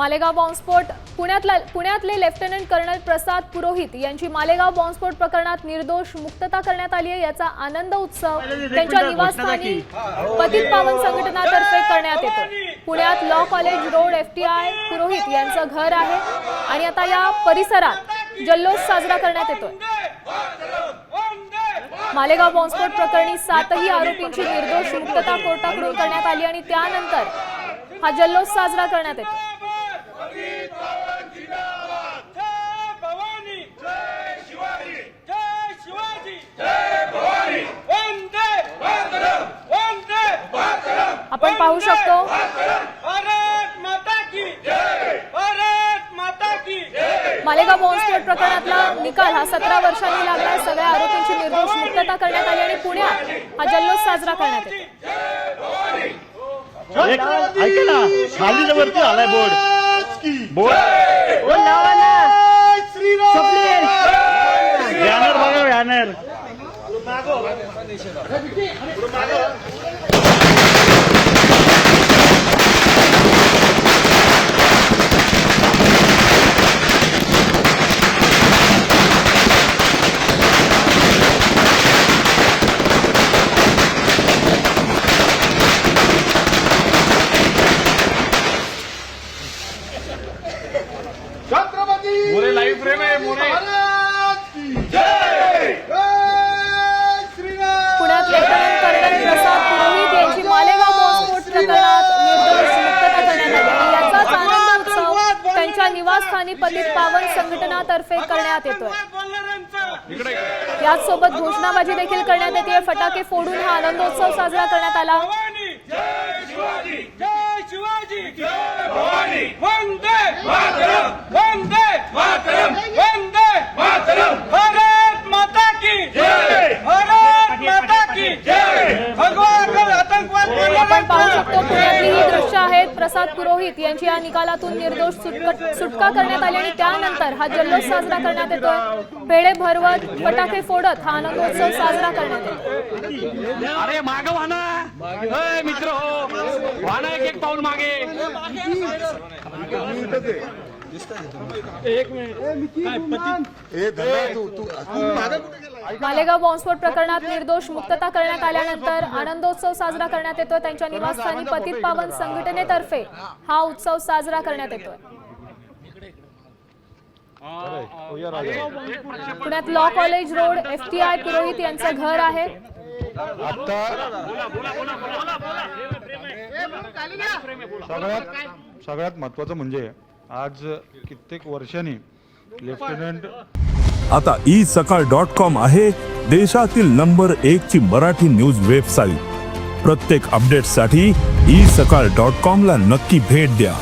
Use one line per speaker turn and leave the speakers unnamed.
मालेगाव बॉम्बस्फोट पुण्यातला पुण्यातले लेफ्टनंट कर्नल प्रसाद पुरोहित यांची मालेगाव बॉम्बस्फोट प्रकरणात निर्दोष मुक्तता करण्यात आली आहे याचा आनंद उत्सव त्यांच्या निवासस्थानी पतित पावन संघटनातर्फे करण्यात येतो. पुण्यात law college road FTI Purohit यांचं घर आहे आणि आता या परिसरात जल्लोष साजरा करण्यात येतोय. मालेगाव बॉम्बस्फोट प्रकरणी सातही आरोपींची निर्दोष मुक्तता कोर्टाकडून करण्यात आली आणि त्यानंतर हा जल्लोष साजरा करण्यात येतो. पाहू शकतो.
भारत माता की जय. भारत माता की जय.
मालेगाव बॉम्बस्फोट प्रकरणातला निकाल हा सतरा वर्षांनी लागलाय. सगळ्या आरोपींची निर्दोष मुक्तता करण्यात आली आणि पुण्यात हा जल्लोष साजरा करण्यात येतो.
एक ऐका ना खाली वरती आलाय बोर्ड. बोर्ड. बोर्ड लावा ना. बॅनर बघा बॅनर. मोरे लाईव्ह फ्रेम आहे मोरे.
पुण्यात लेफ्टनंट कर्नल प्रसाद पुरोहित यांची मालेगाव बॉम्बस्फोट प्रकरणात निर्दोष मुक्तता करण्यात आली. आणि याचाच आनंद उत्सव त्यांच्या निवासस्थानी पतित पावन संघटनातर्फे करण्यात येतोय. याचसोबत घोषणाबाजी देखील करण्यात येते. फटाके फोडून हा आनंदोत्सव साजरा करण्यात आला.
शिवाजी!
प्रसाद पुरोहित यांची या निकालातून निर्दोष सुटक- सुटका करण्यात आली आणि त्यानंतर हा जल्लोष साजरा करण्यात येतो पेढे भरवत फटाके फोडत हा आनंदोत्सव साजरा करण्यात येतो.
अरे मागे वाना. मित्र हो. वाना एक एक पाऊल मागे.
मालेगाव बॉम्बस्फोट प्रकरणात निर्दोष मुक्तता करण्यात आल्यानंतर आनंदोत्सव साजरा करण्यात येतोय. त्यांच्या निवासस्थानी पतित पावन संघटनेतर्फे हा उत्सव साजरा करण्यात येतोय. पुण्यात law college road FTI Purohit यांचं घर आहे.
सगळ्यात सगळ्यात महत्वाचं म्हणजे आज कित्येक वर्षांनी लेफ्टनंट
आता ई सकाळ डॉट कॉम आहे देशातील नंबर एक ची मराठी न्यूज वेबसाईट. प्रत्येक अपडेटसाठी ई सकाळ डॉट कॉम ला नक्की भेट द्या.